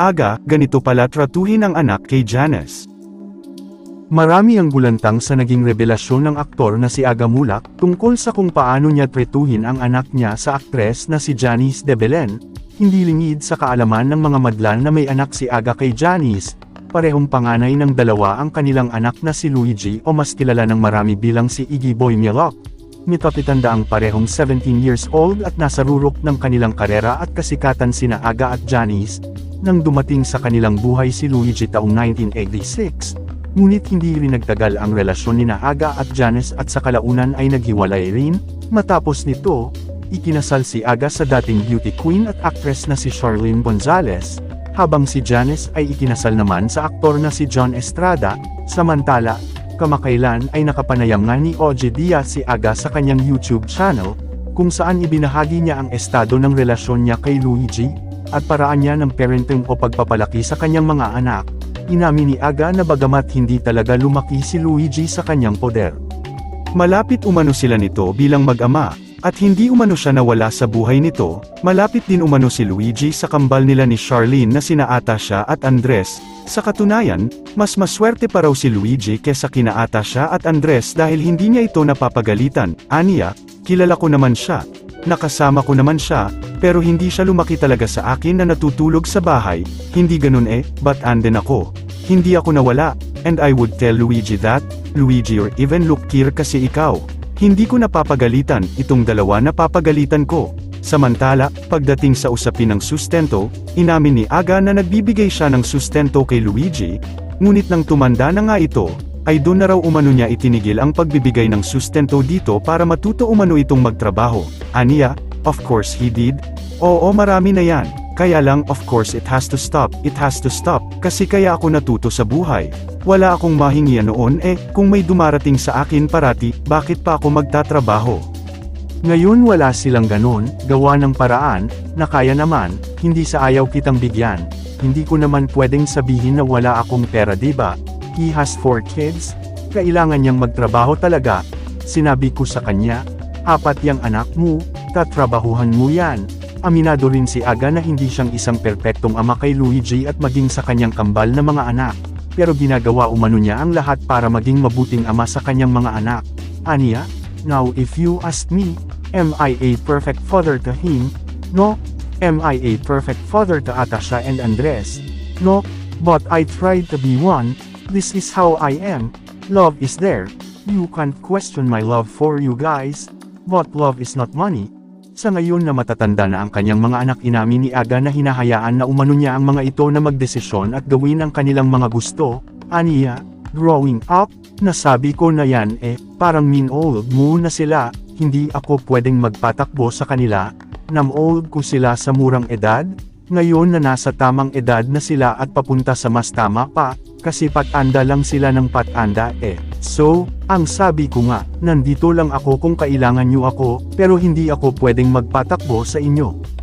Aga, ganito pala tratuhin ang anak kay Janice. Marami ang bulantang sa naging revelasyon ng aktor na si Aga Mulak tungkol sa kung paano niya tretuhin ang anak niya sa aktres na si Janice de Belen, hindi lingid sa kaalaman ng mga madlan na may anak si Aga kay Janice, parehong panganay ng dalawa ang kanilang anak na si Luigi o mas kilala ng marami bilang si Iggy Boy Mielok. Mitapitanda ang parehong 17 years old at nasa rurok ng kanilang karera at kasikatan sina Aga at Janice, nang dumating sa kanilang buhay si Luigi taong 1986. Ngunit hindi rin nagtagal ang relasyon ni Aga at Janice at sa kalaunan ay naghiwalay rin, matapos nito, ikinasal si Aga sa dating beauty queen at actress na si Charlene Gonzalez, habang si Janice ay ikinasal naman sa aktor na si John Estrada, samantala, kamakailan ay nakapanayam nga ni OJ Diaz si Aga sa kanyang YouTube channel, kung saan ibinahagi niya ang estado ng relasyon niya kay Luigi, at paraan niya ng parenting o pagpapalaki sa kanyang mga anak. Inamin ni Aga na bagamat hindi talaga lumaki si Luigi sa kanyang poder. Malapit umano sila nito bilang mag-ama, at hindi umano siya nawala sa buhay nito, malapit din umano si Luigi sa kambal nila ni Charlene na sina Atasha at Andres, sa katunayan, mas maswerte pa raw si Luigi kesa kina Atasha at Andres dahil hindi niya ito napapagalitan, aniya, kilala ko naman siya, nakasama ko naman siya, pero hindi siya lumaki talaga sa akin na natutulog sa bahay, hindi ganun eh, but anden ako. Hindi ako nawala, and I would tell Luigi that, Luigi or even here kasi ikaw. Hindi ko napapagalitan, itong dalawa napapagalitan ko. Samantala, pagdating sa usapin ng sustento, inamin ni Aga na nagbibigay siya ng sustento kay Luigi, ngunit nang tumanda na nga ito, ay doon na raw umano niya itinigil ang pagbibigay ng sustento dito para matuto umano itong magtrabaho. Aniya, of course he did. Oo marami na yan. Kaya lang of course it has to stop, it has to stop, kasi kaya ako natuto sa buhay. Wala akong mahingian noon eh, kung may dumarating sa akin parati, bakit pa ako magtatrabaho? Ngayon wala silang ganon, gawa ng paraan, na kaya naman, hindi sa ayaw kitang bigyan. Hindi ko naman pwedeng sabihin na wala akong pera diba? He has four kids, kailangan niyang magtrabaho talaga. Sinabi ko sa kanya, apat yang anak mo, tatrabahuhan mo yan. Aminado rin si Aga na hindi siyang isang perpektong ama kay Luigi at maging sa kanyang kambal na mga anak. Pero ginagawa umano niya ang lahat para maging mabuting ama sa kanyang mga anak. Aniya, now if you ask me, am I a perfect father to him? No. Am I a perfect father to Atasha and Andres? No. But I tried to be one. This is how I am. Love is there. You can't question my love for you guys. But love is not money. Sa ngayon na matatanda na ang kanyang mga anak inamin ni Aga na hinahayaan na umano niya ang mga ito na magdesisyon at gawin ang kanilang mga gusto, aniya, growing up, nasabi ko na yan eh, parang mean old mo na sila, hindi ako pwedeng magpatakbo sa kanila, nam old ko sila sa murang edad, ngayon na nasa tamang edad na sila at papunta sa mas tama pa, kasi patanda lang sila ng patanda eh. So, ang sabi ko nga, nandito lang ako kung kailangan nyo ako, pero hindi ako pwedeng magpatakbo sa inyo.